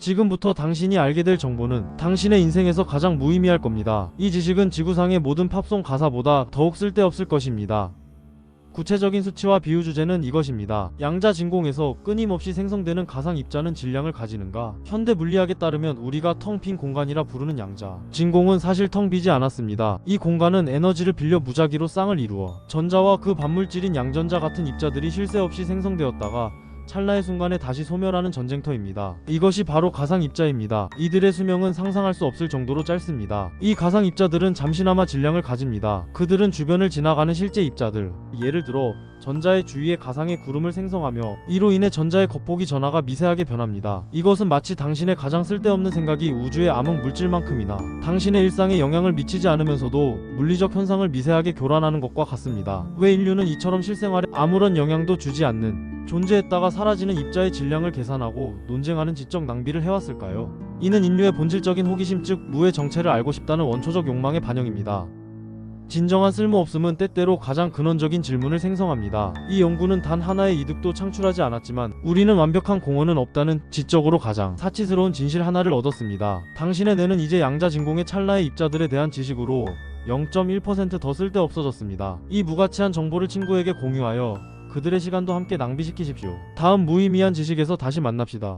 지금부터 당신이 알게 될 정보는 당신의 인생에서 가장 무의미할 겁니다. 이 지식은 지구상의 모든 팝송 가사보다 더욱 쓸데없을 것입니다. 구체적인 수치와 비유 주제는 이것입니다. 양자 진공에서 끊임없이 생성되는 가상 입자는 질량을 가지는가? 현대 물리학에 따르면 우리가 텅 빈 공간이라 부르는 양자. 진공은 사실 텅 비지 않았습니다. 이 공간은 에너지를 빌려 무작위로 쌍을 이루어 전자와 그 반물질인 양전자 같은 입자들이 쉴 새 없이 생성되었다가 찰나의 순간에 다시 소멸하는 전쟁터입니다. 이것이 바로 가상 입자입니다. 이들의 수명은 상상할 수 없을 정도로 짧습니다. 이 가상 입자들은 잠시나마 질량을 가집니다. 그들은 주변을 지나가는 실제 입자들, 예를 들어 전자의 주위에 가상의 구름을 생성하며 이로 인해 전자의 겉보기 전하가 미세하게 변합니다. 이것은 마치 당신의 가장 쓸데없는 생각이 우주의 암흑 물질만큼이나 당신의 일상에 영향을 미치지 않으면서도 물리적 현상을 미세하게 교란하는 것과 같습니다. 왜 인류는 이처럼 실생활에 아무런 영향도 주지 않는 존재했다가 사라지는 입자의 질량을 계산하고 논쟁하는 지적 낭비를 해왔을까요? 이는 인류의 본질적인 호기심 즉 무의 정체를 알고 싶다는 원초적 욕망의 반영입니다. 진정한 쓸모없음은 때때로 가장 근원적인 질문을 생성합니다. 이 연구는 단 하나의 이득도 창출하지 않았지만 우리는 완벽한 공헌은 없다는 지적으로 가장 사치스러운 진실 하나를 얻었습니다. 당신의 뇌는 이제 양자 진공의 찰나의 입자들에 대한 지식으로 0.1%더 쓸데없어졌습니다. 이 무가치한 정보를 친구에게 공유하여 그들의 시간도 함께 낭비시키십시오. 다음 무의미한 지식에서 다시 만납시다.